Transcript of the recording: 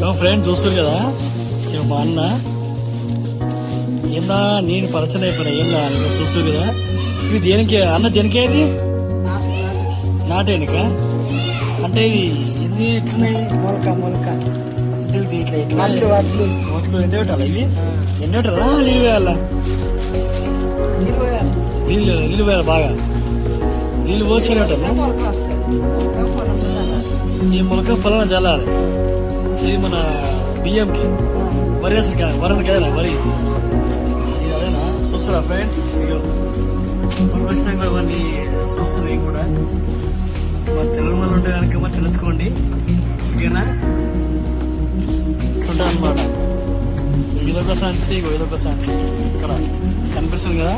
యో ఫ్రెండ్ చూస్తారు కదా? ఇక మా అన్న. ఏందా నేను పరిచయం అయిపోయినా ఏందా? అని చూస్తారు కదా? ఇది దేనికి? అన్న దేనికి ఇది? నాటేనిక? అంటే ఇవి ఎన్ని ఎట్లున్నాయి? మొలక మొలక. అంటే ఇవి ఇట్లా ఇట్లా. వడ్లు వడ్లు నోట్లు ఎన్ని పెట్టాలా ఇవి? ఎన్ని పెట్టాలా నీళ్ళు వేయాలా ఇరవై ఆరు. నీళ్ళు నీళ్ళు వేయాలి బాగా? నీళ్ళు పోసి పెట్టాలా మొలక వస్తుంది మొలక పొలం చల్లాలి. ఈ మొలక పొలం చల్లాలి ఇది మన బియ్యంకి? వరి అసలు కాదు వరి కదా వరి. ఇది అదేనా? చూస్తారా ఫ్రెండ్స్? ఇక మన కూడా ఇవన్నీ చూస్తున్నాయి కూడా. మరి తెలుగు వాళ్ళు ఉంటే కనుక మరి తెలుసుకోండి. ఓకేనా? ఇట్లుంటుంది అనమాట ఇదొక సంచి ఇదొక సంచి. ఇక్కడ కనిపిస్తుంది కదా?